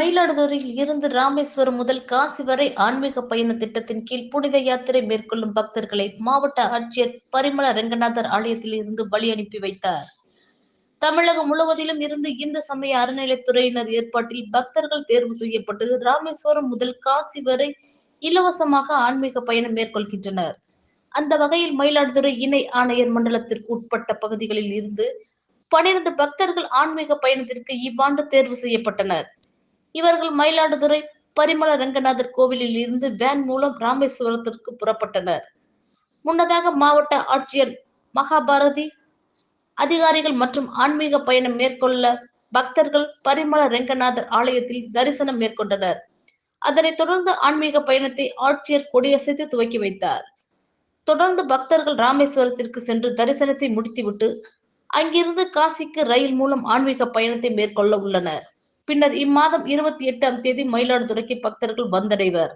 மயிலாடுதுறையில் இருந்து ராமேஸ்வரம் முதல் காசி வரை ஆன்மீக பயண திட்டத்தின் கீழ் புனித யாத்திரை மேற்கொள்ளும் பக்தர்களை மாவட்ட ஆட்சியர் பரிமள ரெங்கநாதர் ஆலயத்தில் இருந்து வழி அனுப்பி வைத்தார். தமிழகம் முழுவதிலும் இருந்து இந்து சமய அறநிலைத்துறையினர் ஏற்பாட்டில் பக்தர்கள் தேர்வு செய்யப்பட்டு ராமேஸ்வரம் முதல் காசி வரை இலவசமாக ஆன்மீக பயணம் மேற்கொள்கின்றனர். அந்த வகையில் மயிலாடுதுறை இணை ஆணையர் மண்டலத்திற்கு உட்பட்ட பகுதிகளில் இருந்து பனிரெண்டு பக்தர்கள் ஆன்மீக பயணத்திற்கு இவ்வாண்டு தேர்வு செய்யப்பட்டனர். இவர்கள் மயிலாடுதுறை பரிமள ரங்கநாதர் கோவிலில் இருந்து வேன் மூலம் ராமேஸ்வரத்திற்கு புறப்பட்டனர். முன்னதாக மாவட்ட ஆட்சியர் மகாபாரதி அதிகாரிகள் மற்றும் ஆன்மீக பயணம் மேற்கொள்ள பக்தர்கள் பரிமள ரெங்கநாதர் ஆலயத்தில் தரிசனம் மேற்கொண்டனர். அதனைத் தொடர்ந்து ஆன்மீக பயணத்தை ஆட்சியர் கொடியசைத்து துவக்கி வைத்தார். தொடர்ந்து பக்தர்கள் ராமேஸ்வரத்திற்கு சென்று தரிசனத்தை முடித்துவிட்டு அங்கிருந்து காசிக்கு ரயில் மூலம் ஆன்மீக பயணத்தை மேற்கொள்ள உள்ளனர். பின்னர் இம்மாதம் இருபத்தி எட்டாம் தேதி மயிலாடுதுறைக்கு பக்தர்கள் வந்தடைவர்.